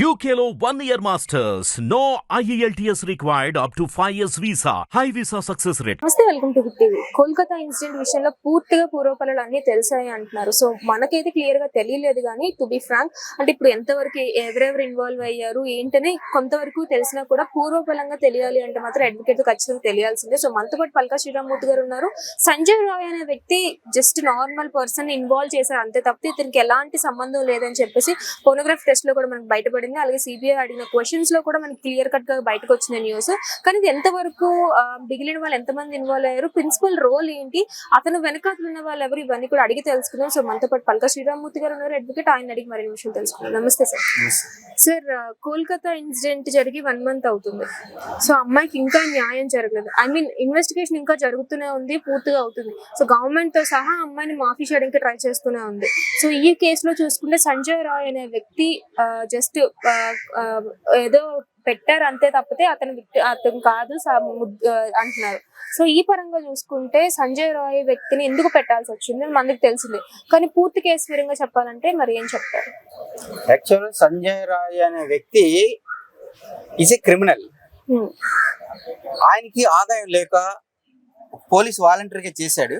యూకేలో one year masters no IELTS required up to five years visa high visa success rate నమస్తే welcome to big TV Kolkata incident విషయంలో పూర్తిగా పూర్వపలలు అన్ని తెలిసాయి అంటున్నారు. సో మనకైతే క్లియర్గా తెలియలేదు కానీ టు బి ఫ్రాంక్ అంటే ఇప్పుడు ఎంతవరకు ఎవరెవరు ఇన్వాల్వ్ అయ్యారు ఏంటని కొంతవరకు తెలిసినా కూడా పూర్వపలంగా తెలియాలి అంటే మాత్రం అడ్వకేట్ ఖచ్చితంగా తెలియాల్సిందే. సో మనతో పాటు పల్కా శ్రీరామూర్తి గారు ఉన్నారు. సంజయ్ రాయ్ అనే వ్యక్తి జస్ట్ నార్మల్ పర్సన్ ఇన్వాల్వ్ చేశారు. అంతే తప్పితే ఇతనికి ఎలాంటి సంబంధం లేదని చెప్పేసి ఫోనోగ్రాఫ్ టెస్ట్లో కూడా మనకు బయటపడింది అలాగే సిబిఐ అడిగిన క్వశ్చన్స్లో కూడా మనకి క్లియర్ కట్గా బయటకు వచ్చిన న్యూస్ కానీ ఇది ఎంతవరకు మిగిలిన వాళ్ళు ఎంతమంది ఇన్వాల్వ్ అయ్యారు? ప్రిన్సిపల్ రోల్ ఏంటి? అతను వెనకాతలు ఉన్న వాళ్ళు ఎవరు? ఇవన్నీ కూడా అడిగి తెలుసుకుందాం. సో మనతో పాటు పల్క శ్రీరామ్మూర్తి గారు ఉన్నారు. అడ్వకేట్ ఆయన అడిగి మరిన్ని విషయాలు తెలుసుకుందాం. నమస్తే సార్. సార్ కోల్కతా ఇన్సిడెంట్ జరిగి వన్ మంత్ అవుతుంది. సో అమ్మాయికి ఇంకా న్యాయం జరగలేదు. ఐ మీన్ ఇన్వెస్టిగేషన్ ఇంకా జరుగుతూనే ఉంది పూర్తిగా అవుతుంది. సో గవర్నమెంట్తో సహా అమ్మాయిని మాఫీ చేయడానికి ట్రై చేస్తూనే ఉంది. సో ఈ కేసులో చూసుకుంటే సంజయ్ రాయ్ అనే వ్యక్తి జస్ట్ ఏదో పెట్టారు అంతే తప్పితే అతను అతను కాదు అంటున్నారు. సో ఈ పరంగా చూసుకుంటే సంజయ్ రాయ్ వ్యక్తిని ఎందుకు పెట్టాల్సి వచ్చింది మనకి తెలిసింది. కానీ పూర్తి కేసు వివరంగా చెప్పాలంటే మరి ఏం చెప్తారు? యాక్చువల్ సంజయ్ రాయ్ అనే వ్యక్తి ఈజ్ ఏ క్రిమినల్. ఆయనకి ఆదాయం లేక పోలీస్ వాలంటీర్గా చేశాడు.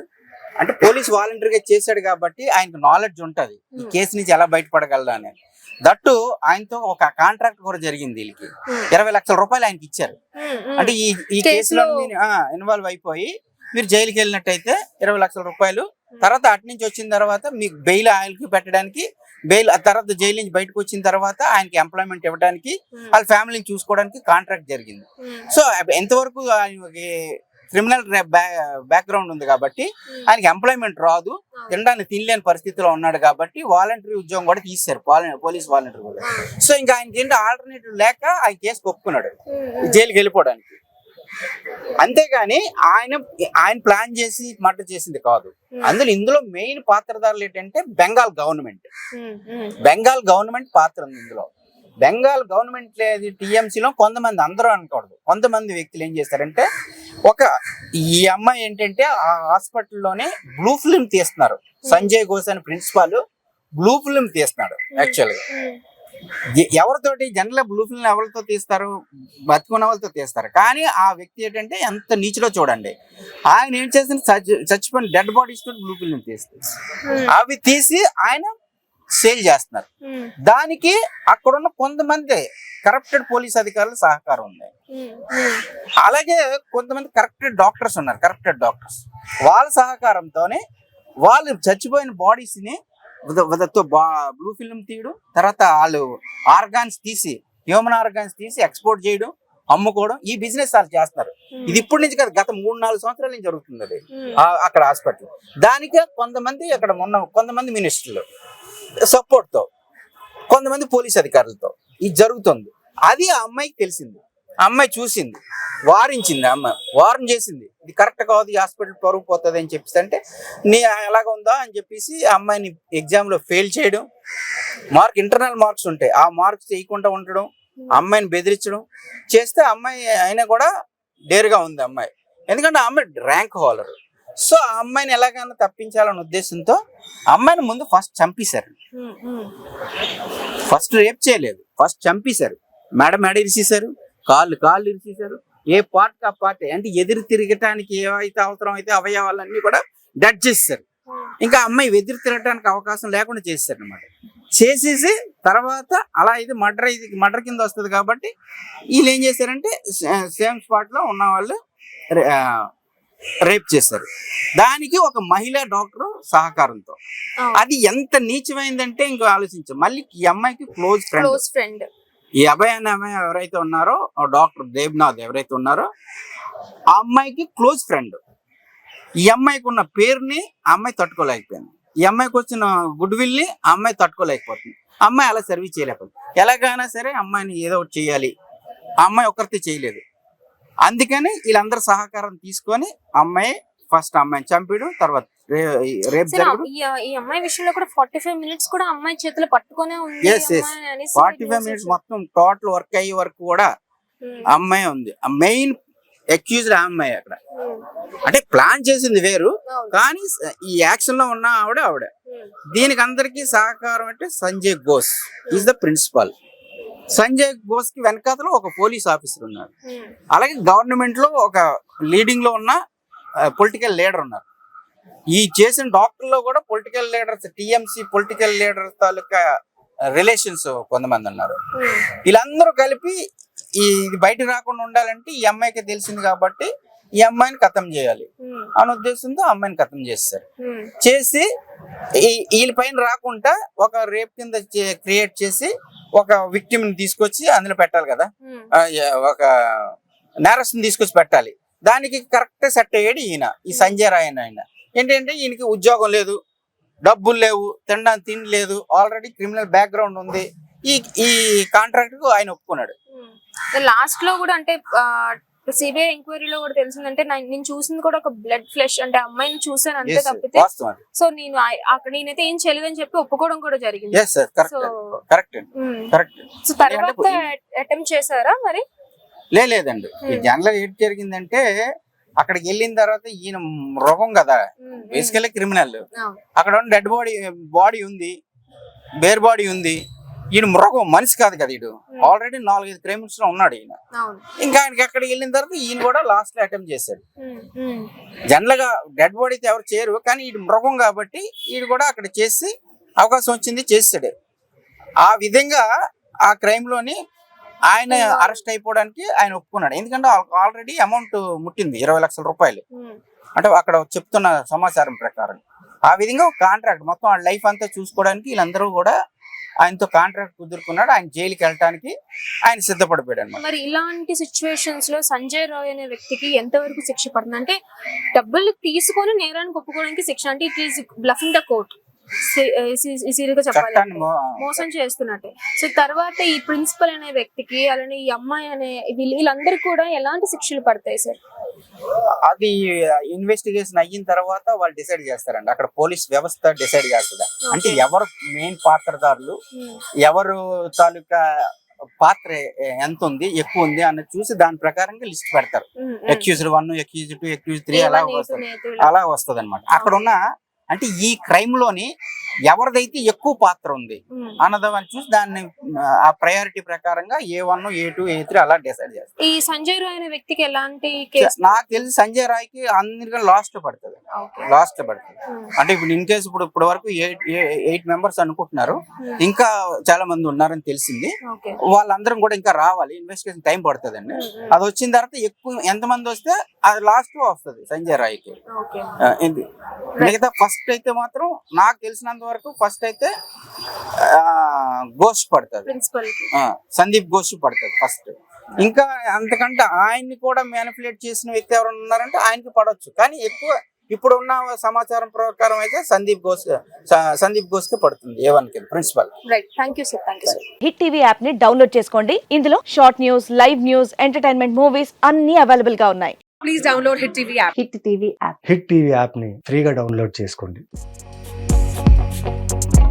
అంటే పోలీస్ వాలంటీర్గా చేశాడు కాబట్టి ఆయనకు నాలెడ్జ్ ఉంటది. ఈ. కేసు నుంచి ఎలా బయటపడగలదా అని దట్టు ఆయనతో ఒక కాంట్రాక్ట్ కూడా జరిగింది వీళ్ళకి Hmm. ఇరవై లక్షల రూపాయలు ఆయనకి ఇచ్చారు Hmm, hmm. అంటే ఈ ఈ కేసులో- ఇన్వాల్వ్ అయిపోయి మీరు జైలుకి వెళ్ళినట్టయితే ఇరవై లక్షల రూపాయలు తర్వాత అటు నుంచి వచ్చిన తర్వాత మీకు బెయిల్ ఆయనకి పెట్టడానికి బెయిల్ తర్వాత జైలు నుంచి బయటకు వచ్చిన తర్వాత ఆయనకి ఎంప్లాయ్మెంట్ ఇవ్వడానికి. వాళ్ళ ఫ్యామిలీని చూసుకోవడానికి కాంట్రాక్ట్ జరిగింది. సో ఎంతవరకు ఆయనకి క్రిమినల్ బ్యాక్గ్రౌండ్ ఉంది కాబట్టి Hmm. ఆయనకి ఎంప్లాయ్మెంట్ రాదు. తినడానికి తినలేని పరిస్థితిలో ఉన్నాడు కాబట్టి వాలంటరీ ఉద్యోగం కూడా తీశారు పాల- పోలీస్ వాలంటీర్ కూడా. సో ఇంకా ఆయనకి ఏంటి ఆల్టర్నేటివ్ లేక ఆయన కేసు ఒప్పుకున్నాడు Hmm, hmm. జైలుకి వెళ్ళిపోవడానికి అంతేగాని ఆయన ఆయన ప్లాన్ చేసి మర్డర్ చేసింది కాదు అందులో ఇందులో మెయిన్ పాత్రధారులు ఏంటంటే Bengal government Hmm, hmm. Bengal government పాత్ర ఉంది ఇందులో బెంగాల్ గవర్నమెంట్ లేదు టీఎంసీలో కొంతమంది అందరూ అనకూడదు కొంతమంది వ్యక్తులు ఏం చేస్తారంటే ఒక ఈ అమ్మాయి ఏంటంటే ఆ హాస్పిటల్లోనే బ్లూ ఫిల్మ్ తీస్తున్నారు. సంజయ్ ఘోష్ అని ప్రిన్సిపాల్ బ్లూ ఫిల్మ్ తీస్తున్నాడు యాక్చువల్గా Hmm. ఎ- ఎవరితోటి? జనరల్ బ్లూ ఫిల్మ్ ఎవరితో తీస్తారు? బతుకున్న వాళ్ళతో తీస్తారు. కానీ ఆ వ్యక్తి ఏంటంటే ఎంత నీచులో చూడండి. ఆయన ఏం చేసిన చచ్చిపోయిన డెడ్ బాడీస్ తోటి బ్లూ ఫిల్మ్ తీస్తారు Hmm. అవి తీసి ఆయన సేల్ చేస్తున్నారు. దానికి అక్కడున్న కొంతమంది కరప్టెడ్ పోలీస్ అధికారుల సహకారం ఉంది. అలాగే కొంతమంది కరప్టెడ్ డాక్టర్స్ ఉన్నారు. Corrupted doctors. వాళ్ళ సహకారంతోనే వాళ్ళు చచ్చిపోయిన బాడీస్ని బ్లూ ఫిల్మ్ తీయడం తర్వాత వాళ్ళు ఆర్గాన్స్ తీసి హ్యూమన్ ఆర్గాన్స్ తీసి ఎక్స్పోర్ట్ చేయడం అమ్ముకోవడం ఈ బిజినెస్ వాళ్ళు చేస్తున్నారు. ఇది ఇప్పటి నుంచి కాదు గత మూడు నాలుగు సంవత్సరాల నుంచి జరుగుతుంది అది. అక్కడ హాస్పిటల్. దానికి కొంతమంది అక్కడ ఉన్న కొంతమంది మినిస్టర్లు. సపోర్ట్తో కొంతమంది పోలీస్ అధికారులతో ఇది జరుగుతుంది. అది ఆ అమ్మాయికి తెలిసింది. ఆ అమ్మాయి చూసింది. వారించింది ఆ అమ్మాయి. వారం చేసింది. ఇది కరెక్ట్ కాదు ఈ హాస్పిటల్ పరుగు పోతుంది అని చెప్పేసి అంటే నీ ఎలాగ ఉందా అని చెప్పేసి ఆ అమ్మాయిని ఎగ్జామ్లో ఫెయిల్ చేయడం. మార్క్ ఇంటర్నల్ మార్క్స్ ఉంటాయి. ఆ మార్క్స్ చేయకుండా ఉండడం అమ్మాయిని బెదిరించడం. చేస్తే అమ్మాయి అయినా కూడా డేరుగా ఉంది అమ్మాయి. ఎందుకంటే ఆ అమ్మాయి ర్యాంక్ హోల్డర్ సో ఆ అమ్మాయిని ఎలాగైనా తప్పించాలనే ఉద్దేశంతో అమ్మాయిని ముందు ఫస్ట్ చంపేశారు. ఫస్ట్ రేప్ చేయలేదు. ఫస్ట్ చంపేశారు. మేడం మేడ ఇరిసేశారు. కాళ్ళు కాళ్ళు ఇరిసేశారు. ఏ పార్ట్ ఆ పార్ట్ అంటే ఎదురు తిరగటానికి ఏవైతే అవసరం అయితే అవయవాలన్నీ కూడా చేసేసారు Hmm. ఇంకా అమ్మాయి ఎదురు తిరగటానికి అవకాశం లేకుండా చేసేసారు అనమాట చేసేసి తర్వాత అలా ఇది మర్డర్ ఇది మర్డర్ కింద వస్తుంది కాబట్టి వీళ్ళు ఏం చేశారంటే సేమ్ స్పాట్లో ఉన్న వాళ్ళు రేప్ చేశారు దానికి ఒక మహిళా డాక్టర్ సహకారంతో. అది ఎంత నీచమైందంటే ఇంకో ఆలోచించు. మళ్ళీ ఈ అమ్మాయికి క్లోజ్ ఫ్రెండ్. Close friend. ఈ అభయ అనే అమ్మాయి ఎవరైతే ఉన్నారో ఆ డాక్టర్ దేవ్నాథ్ ఎవరైతే ఉన్నారో ఆ అమ్మాయికి క్లోజ్ ఫ్రెండ్. ఈ అమ్మాయికి ఉన్న పేరుని ఆ అమ్మాయి తట్టుకోలేకపోయింది. ఈ అమ్మాయికి వచ్చిన గుడ్ విల్ని ఆ అమ్మాయి తట్టుకోలేకపోతుంది. అమ్మాయి అలా సర్వీస్ చేయలేకపోతుంది. ఎలాగైనా సరే అమ్మాయిని ఏదో ఒకటి చేయాలి. ఆ అమ్మాయి ఒక్కరితే చేయలేదు. అందుకని వీళ్ళందరూ సహకారం తీసుకొని అమ్మాయి ఫస్ట్ అమ్మాయిని చంపడం తర్వాత రేపు ఈ అమ్మాయి విషయంలో కూడా ఫార్టీ ఫైవ్ మినిట్స్ కూడా అమ్మాయి చేతిలో పట్టుకునే ఉంది ఫార్టీ ఫైవ్ మినిట్స్. మొత్తం టోటల్ వర్క్ అయ్యే వరకు కూడా Hmm. అమ్మాయి ఉంది మెయిన్ అక్యూజ్డ్ అమ్మాయి అక్కడ Hmm. అంటే ప్లాన్ చేసింది వేరు. కానీ ఈ యాక్షన్లో ఉన్న ఆవిడ ఆవిడ Hmm. దీనికి అందరికి సహకారం అంటే Sanjay Ghosh is the principal Sanjay ఘోష్కి వెనకాతలో ఒక పోలీస్ ఆఫీసర్ ఉన్నారు అలాగే గవర్నమెంట్లో ఒక లీడింగ్లో ఉన్న పొలిటికల్ లీడర్ ఉన్నారు. ఈ చేసిన డాక్టర్లో కూడా political leaders TMC political leader తాలూకా రిలేషన్స్ కొంతమంది ఉన్నారు. వీళ్ళందరూ కలిపి ఈ ఇది బయట రాకుండా ఉండాలంటే ఈ అమ్మాయికి తెలిసింది కాబట్టి ఈ అమ్మాయిని ఖతం చేయాలి. అనే ఉద్దేశంతో అమ్మాయిని ఖతం చేస్తారు. చేసి ఈ- వీళ్ళ పైన రాకుండా ఒక రేప్ కింద క్రియేట్ చేసి ఒక విక్టిమ్ని తీసుకొచ్చి అందులో పెట్టాలి కదా. ఒక నేరస్తుని తీసుకొచ్చి పెట్టాలి. దానికి కరెక్ట్ సెట్ అయ్యాడు ఈయన ఈ సంజయ్ రాయ్ అని ఆయన. ఏంటంటే ఈయనకి ఉద్యోగం లేదు డబ్బులు లేవు తినడానికి తిండి లేదు ఆల్రెడీ క్రిమినల్ బ్యాక్గ్రౌండ్ ఉంది. ఈ ఈ కాంట్రాక్ట్కు ఆయన ఒప్పుకున్నాడు. లాస్ట్లో కూడా అంటే సిబిఐ ఎంక్వైరీలో కూడా తెలిసిందంటే నేను చూసింది కూడా ఒక బ్లడ్ ఫ్లెష్ అంటే అమ్మాయిని చూసాను అంతే తప్పితే సో నేను అక్కడ నేనైతే ఏం చేయలేదని చెప్పి ఒప్పుకోవడం కూడా జరిగింది. సో తర్వాత అటెంప్ట్ చేశారా మరి? లేదండి. జనరల్ ఏంటి జరిగిందంటే అక్కడికి వెళ్ళిన తర్వాత ఈయన మృగం కదా. Basically criminal. అక్కడ ఉన్న డెడ్ బాడీ బాడీ ఉంది బేర్ బాడీ ఉంది. ఈయన మృగం మనిషి కాదు కదా ఈడు. ఆల్రెడీ నాలుగైదు క్రైమ్స్లో ఉన్నాడు ఈయన. ఇంకా ఆయనకి అక్కడికి వెళ్ళిన తర్వాత ఈయన కూడా లాస్ట్లో అటెంప్ట్ చేశాడు జనరల్గా డెడ్ బాడీ అయితే ఎవరు చేయరు కానీ ఈడు మృగం కాబట్టి ఈడు కూడా అక్కడ చేసి అవకాశం వచ్చింది చేసాడు ఆ విధంగా ఆ క్రైమ్లోని ఆయన అరెస్ట్ అయిపోవడానికి ఆయన ఒప్పుకున్నాడు. ఎందుకంటే ఆల్రెడీ అమౌంట్ ముట్టింది ఇరవై లక్షల రూపాయలు. అంటే అక్కడ చెప్తున్న సమాచారం ప్రకారం. ఆ విధంగా కాంట్రాక్ట్ మొత్తం ఆ లైఫ్ అంతా చూసుకోవడానికి వీళ్ళందరూ కూడా ఆయనతో కాంట్రాక్ట్ కుదురుకున్నాడు ఆయన జైలుకి వెళ్ళడానికి ఆయన సిద్ధపడిపోయాడు అనమాట మరి ఇలాంటి సిచ్యువేషన్స్లో సంజయ్ రాయ్ అనే వ్యక్తికి ఎంతవరకు శిక్ష పడుతుంది? అంటే డబ్బులు తీసుకొని నేరానికి ఒప్పుకోవడానికి శిక్ష అంటే it is bluffing the court సీరియస్గా చెప్పాలి మోసం చేస్తున్నట్టే. సో తర్వాత ఈ ప్రిన్సిపల్ అనే వ్యక్తికి అలానే ఈ అమ్మాయి అనే వీళ్ళు వీళ్ళందరికీ కూడా ఎలాంటి శిక్షలు పడతాయి సార్ అది ఇన్వెస్టిగేషన్ అయిన తర్వాత వాళ్ళు డిసైడ్ చేస్తారండి. అక్కడ పోలీస్ వ్యవస్థ డిసైడ్ చేస్తుంది. అంటే ఎవరు మెయిన్ పాత్రదారులు ఎవరు తాలూకా పాత్ర ఎంత ఉంది ఎక్కువ ఉంది అన్నది చూసి దాని ప్రకారంగా లిస్ట్ పెడతారు. Accused one accuse two accuse three అలా వస్తుంది అలా వస్తుంది. అనమాట అక్కడ ఉన్న అంటే ఈ క్రైమ్లోని ఎవరిదైతే ఎక్కువ పాత్ర ఉంది? అన్నదాన్ని చూసి దాన్ని ఆ ప్రయారిటీ ప్రకారంగా A one A two A three అలా డిసైడ్ చేస్తారు. ఈ సంజయ్ రాయ్ అనే వ్యక్తికి ఎలాంటి నాకు తెలిసి సంజయ్ రాయ్కి అందరికీ లాస్ట్ పడుతుంది. లాస్ట్ పడుతుంది. అంటే ఇప్పుడు ఇన్ కేసు ఇప్పుడు ఇప్పటి వరకు ఎయిట్ మెంబర్స్ అనుకుంటున్నారు. ఇంకా చాలా మంది ఉన్నారని తెలిసింది. వాళ్ళందరం కూడా ఇంకా రావాలి. ఇన్వెస్టిగేషన్ టైం పడుతుందండి. అది వచ్చిన తర్వాత ఎక్కువ ఎంత మంది వస్తే అది లాస్ట్ వస్తుంది సంజయ్ రాయ్కి. మిగతా ఫస్ట్ అయితే మాత్రం నాకు తెలిసినంత వరకు ఫస్ట్ అయితే గోష్ పడుతుంది ప్రిన్సిపల్ సందీప్ ఘోష్ పడుతుంది ఫస్ట్ ఇంకా అంతకంటే ఆయన్ని కూడా మ్యానిపులేట్ చేసిన వ్యక్తి ఎవరు ఉన్నారంటే ఆయనకి పడవచ్చు కానీ ఎక్కువ ఇప్పుడు ఉన్న సమాచారం ప్రకారం అయితే సందీప్ ఘోష్ సందీప్ ఘోష్కి పడుతుంది ఏ వన్కి principal right thank you sir hit TV యాప్ని డౌన్లోడ్ చేసుకోండి. ఇందులో short news live news entertainment movies అన్ని అవైలబుల్గా ఉన్నాయి. Please download Hit TV app. Hit TV app hit TV యాప్ని ఫ్రీగా డౌన్లోడ్ చేసుకోండి. Música